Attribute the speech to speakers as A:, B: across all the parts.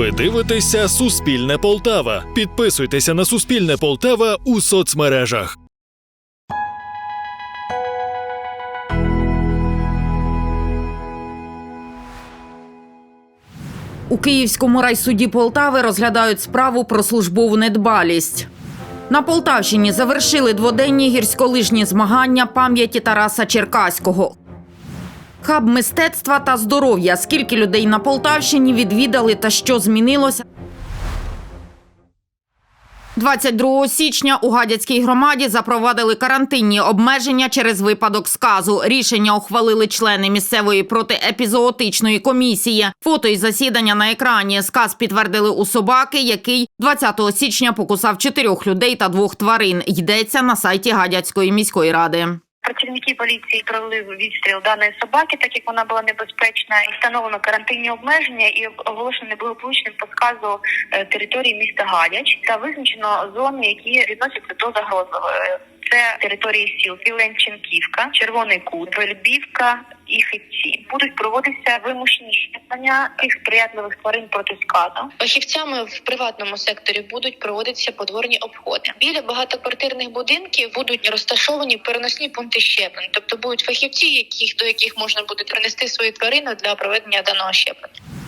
A: Ви дивитеся Суспільне Полтава. Підписуйтеся на Суспільне Полтава у соцмережах.
B: У Київському райсуді Полтави розглядають справу про службову недбалість. На Полтавщині завершили дводенні гірськолижні змагання пам'яті Тараса Черкаського. Хаб мистецтва та здоров'я. Скільки людей на Полтавщині відвідали та що змінилося? 22 січня у Гадяцькій громаді запровадили карантинні обмеження через випадок сказу. Рішення ухвалили члени місцевої протиепізоотичної комісії. Фото із засідання на екрані. Сказ підтвердили у собаки, який 20 січня покусав чотирьох людей та двох тварин. Йдеться на сайті Гадяцької міської ради.
C: Працівники поліції провели відстріл даної собаки, так як вона була небезпечна, і встановлено карантинні обмеження і оголошено неблагополучним по сказу е, території міста Гадяч та визначено зони, які відносяться до загрозливої. Це території сіл Піленченківка, Червоний Кут, Вельбівка і Хитці. Будуть проводитися вимушені щеплення цих сприятливих тварин проти сказу.
D: Фахівцями в приватному секторі будуть проводитися подворні обходи. Біля багатоквартирних будинків будуть розташовані переносні пункти щеплень, тобто будуть фахівці, яких до яких можна буде принести свої тварини для проведення даного щеплення.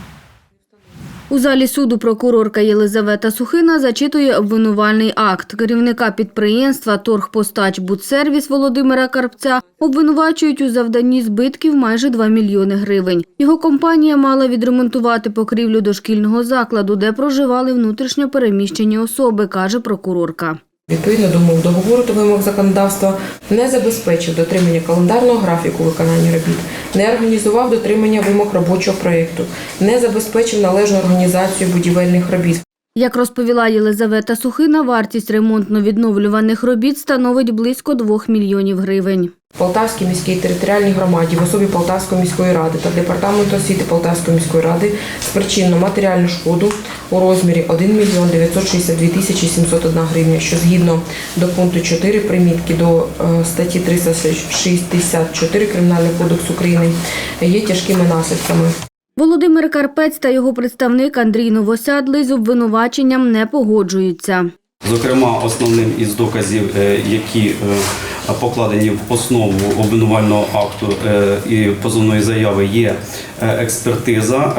E: У залі суду прокурорка Єлизавета Сухина зачитує обвинувальний акт. Керівника підприємства «Торгпостач Будсервіс» Володимира Карпця обвинувачують у завданні збитків майже 2 мільйони гривень. Його компанія мала відремонтувати покрівлю дошкільного закладу, де проживали внутрішньо переміщені особи, каже прокурорка.
F: Відповідно до умов договору та вимог законодавства не забезпечив дотримання календарного графіку виконання робіт, не організував дотримання вимог робочого проєкту, не забезпечив належну організацію будівельних робіт.
E: Як розповіла Єлизавета Сухина, вартість ремонтно-відновлюваних робіт становить близько 2 мільйонів гривень.
F: Полтавській міській територіальній громаді в особі Полтавської міської ради та департаменту освіти Полтавської міської ради спричинено матеріальну шкоду у розмірі 1 мільйон 962 тисячі 701 гривня, що згідно до пункту 4 примітки до е, статті 364 Кримінального кодексу України є тяжкими наслідками.
E: Володимир Карпець та його представник Андрій Новосядлий з обвинуваченням не погоджуються.
G: Зокрема, основним із доказів, е, які е, покладені в основу обвинувального акту е, і позовної заяви, є експертиза.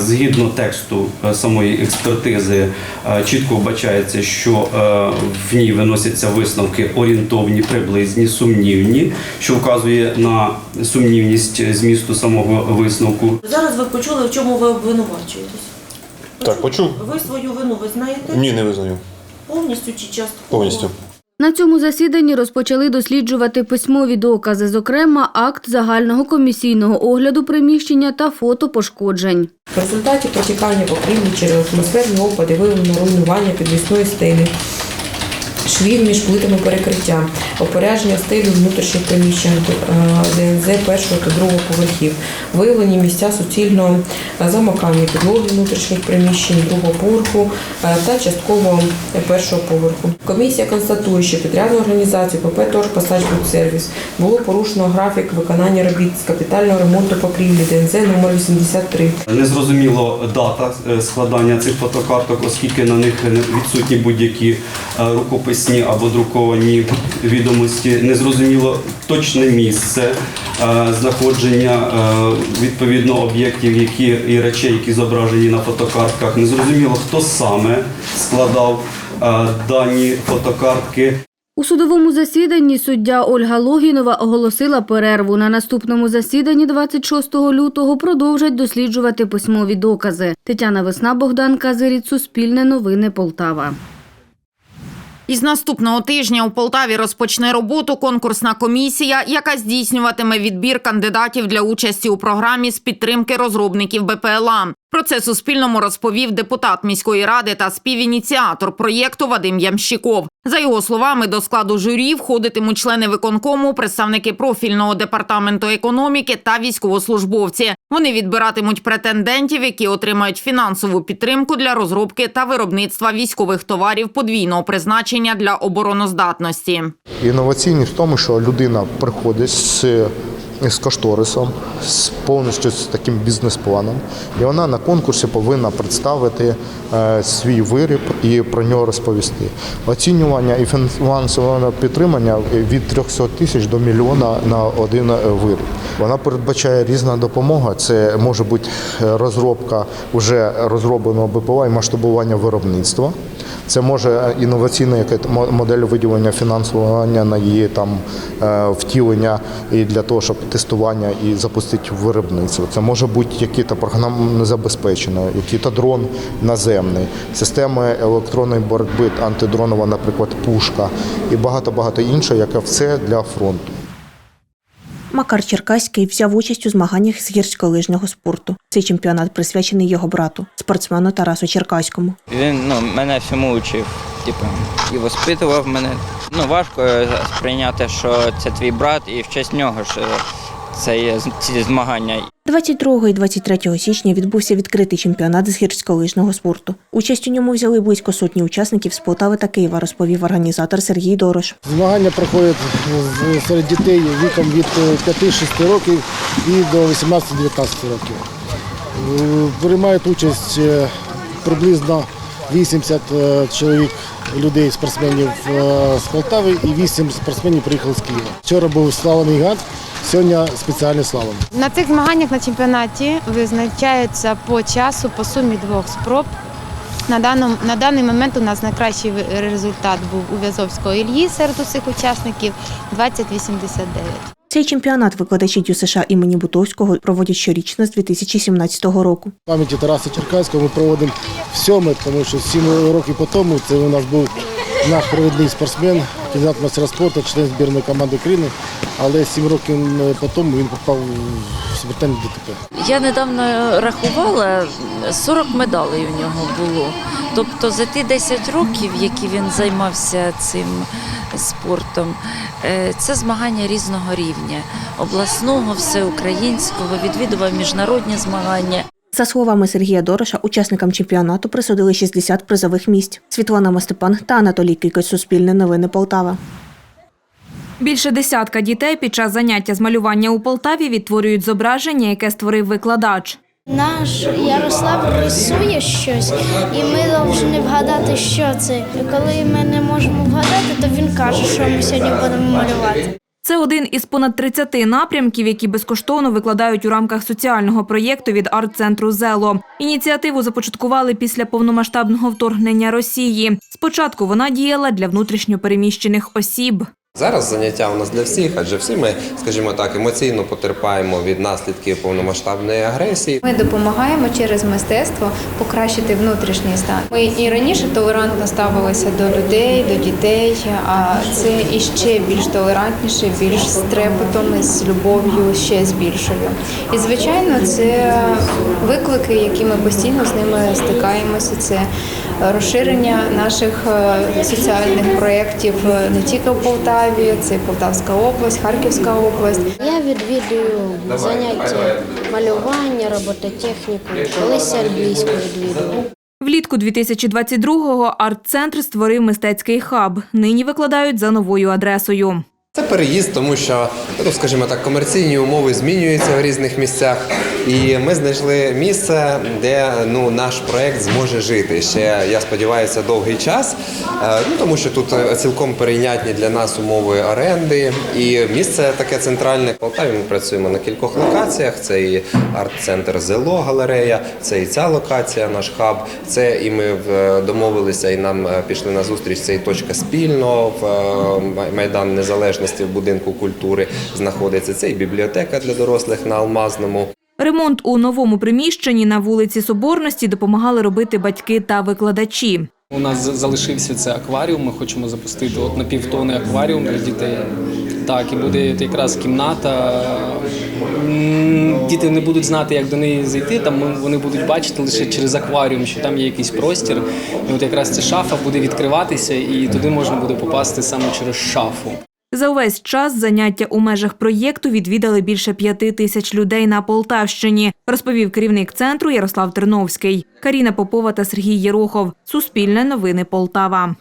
G: Згідно тексту самої експертизи, чітко вбачається, що в ній виносяться висновки орієнтовні, приблизні, сумнівні, що вказує на сумнівність змісту самого висновку.
H: Зараз ви почули, в чому ви обвинувачуєтесь.
I: Так, почув?
H: Ви свою вину ви знаєте
I: Ні, не визнаю.
H: Повністю чи частково?
I: Повністю.
E: На цьому засіданні розпочали досліджувати письмові докази, зокрема акт загального комісійного огляду приміщення та фото пошкоджень.
F: В результаті протікання покрівлі через атмосферні опади виявлено руйнування підвісної стелі, швів між плитами перекриття, опорядження стелі внутрішніх приміщень е, ДНЗ першого та другого поверхів, виявлені місця суцільного замокання підлоги внутрішніх приміщень другого поверху е, та частково першого поверху. Комісія констатує, що підрядну організацію ПП «Торгпостач Сервіс було порушено графік виконання робіт з капітального ремонту покрівлі ДНЗ номер 83
G: Незрозуміло дата е, складання цих фотокарток, оскільки на них відсутні будь-які е, рукописні або друковані відомості. Незрозуміло точне місце е, знаходження е, відповідно об'єктів, які і речей, які зображені на фотокартках. Незрозуміло, хто саме складав е, дані фотокартки.
E: У судовому засіданні суддя Ольга Логінова оголосила перерву. На наступному засіданні 26 лютого продовжать досліджувати письмові докази. Тетяна Весна, Богдан Казиріт, Суспільне новини Полтава.
B: Із наступного тижня у Полтаві розпочне роботу конкурсна комісія, яка здійснюватиме відбір кандидатів для участі у програмі з підтримки розробників БПЛА. Про це Суспільному розповів депутат міської ради та співініціатор проєкту Вадим Ямщиков. За його словами, до складу журі входитимуть члени виконкому, представники профільного департаменту економіки та військовослужбовці. Вони відбиратимуть претендентів, які отримають фінансову підтримку для розробки та виробництва військових товарів подвійного призначення для обороноздатності.
I: Інноваційність в тому, що людина приходить з з кошторисом, з повністю з таким бізнес-планом. І вона на конкурсі повинна представити е, свій виріб і про нього розповісти. Оцінювання і фінансове підтримання від 300 тисяч до мільйона на один виріб. Вона передбачає різна допомога. Це може бути е, розробка вже розробленого БПЛА і масштабування виробництва. Це може інноваційна яка модель виділення фінансування на її там е, втілення і для того, щоб тестування і запустити виробництво. Це може бути які то програмне забезпечення, який то дрон наземний, системи електронної боротьби, антидронова, наприклад, пушка і багато багато іншого, яке все для фронту.
J: Макар Черкаський взяв участь у змаганнях з гірськолижного спорту. Цей чемпіонат присвячений його брату, спортсмену Тарасу Черкаському.
K: Він ну, мене всьому учив, типу, і воспитував мене. Ну, важко е, сприйняти, що це твій брат, і в честь нього що це є ці змагання.
J: 22 і 23 січня відбувся відкритий чемпіонат з гірськолижного спорту. Участь у ньому взяли близько сотні учасників з Полтави та Києва, розповів організатор Сергій Дорош.
L: Змагання проходять з- серед дітей віком від е, 5-6 років і до 18-19 років. Е, Приймають участь е, приблизно 80 е, чоловік людей, спортсменів з Полтави і 8 спортсменів приїхали з Києва. Вчора був славний гад, сьогодні спеціальний слалом.
M: На цих змаганнях на чемпіонаті визначаються по часу по сумі двох спроб. На, даному, на даний момент у нас найкращий результат був у В'язовського Ільї серед усіх учасників 2089.
J: Цей чемпіонат викладачі ДЮСШ імені Бутовського проводять щорічно з 2017 року.
L: В пам'яті Тараса Черкаського ми проводимо сьоме, тому що 7 років по тому це у нас був наш провідний спортсмен, кандидат мастера спорту, член збірної команди України, але 7 років по тому він попав в смертельне ДТП.
N: Я недавно рахувала, 40 медалей у нього було. Тобто за ті 10 років, які він займався цим спортом, е, це змагання різного рівня обласного, всеукраїнського, відвідував міжнародні змагання.
J: За словами Сергія Дороша, учасникам чемпіонату присудили 60 призових місць. Світлана Мастепан та Анатолій Кикось, Суспільне новини Полтава.
E: Більше десятка дітей під час заняття з малювання у Полтаві відтворюють зображення, яке створив викладач.
M: Наш Ярослав рисує щось, і ми повинні вгадати, що це. І коли ми не можемо вгадати, то він каже, що ми сьогодні будемо малювати.
E: Це один із понад 30 напрямків, які безкоштовно викладають у рамках соціального проєкту від арт-центру «Зело». Ініціативу започаткували після повномасштабного вторгнення Росії. Спочатку вона діяла для внутрішньопереміщених осіб.
O: Зараз заняття у нас для всіх, адже всі ми, скажімо так, емоційно потерпаємо від наслідків повномасштабної агресії.
M: Ми допомагаємо через мистецтво покращити внутрішній стан. Ми і раніше толерантно ставилися до людей, до дітей, а це іще більш толерантніше, більш з трепетом, з любов'ю, ще з більшою. І звичайно, це виклики, які ми постійно з ними стикаємося. Це розширення наших е, соціальних проєктів е, не тільки в Полтаві, це Полтавська область, Харківська область.
P: Я відвідую заняття малювання, робототехніку, колись англійську відвідую.
E: Влітку 2022-го арт-центр створив мистецький хаб. Нині викладають за новою адресою.
O: Це переїзд, тому що, ну скажімо так, комерційні умови змінюються в різних місцях. І ми знайшли місце, де ну наш проект зможе жити ще. Я сподіваюся, довгий час. Е, Ну тому що тут е, цілком перейнятні для нас умови оренди. І місце таке центральне. Полтаві ми працюємо на кількох локаціях. Це і арт-центр Зело галерея, це і ця локація, наш хаб. Це і ми домовилися, і нам е, пішли на зустріч. Це і точка спільно в е, майдан незалежності в будинку культури знаходиться. Це і бібліотека для дорослих на Алмазному.
E: Ремонт у новому приміщенні на вулиці Соборності допомагали робити батьки та викладачі.
Q: У нас залишився це акваріум. Ми хочемо запустити от на півтони акваріум для дітей. Так, і буде якраз кімната. Діти не будуть знати, як до неї зайти. Там вони будуть бачити лише через акваріум, що там є якийсь простір. І от якраз ця шафа буде відкриватися, і туди можна буде попасти саме через шафу.
E: За увесь час заняття у межах проєкту відвідали більше п'яти тисяч людей на Полтавщині, розповів керівник центру Ярослав Терновський. Каріна Попова та Сергій Єрохов. Суспільне новини Полтава.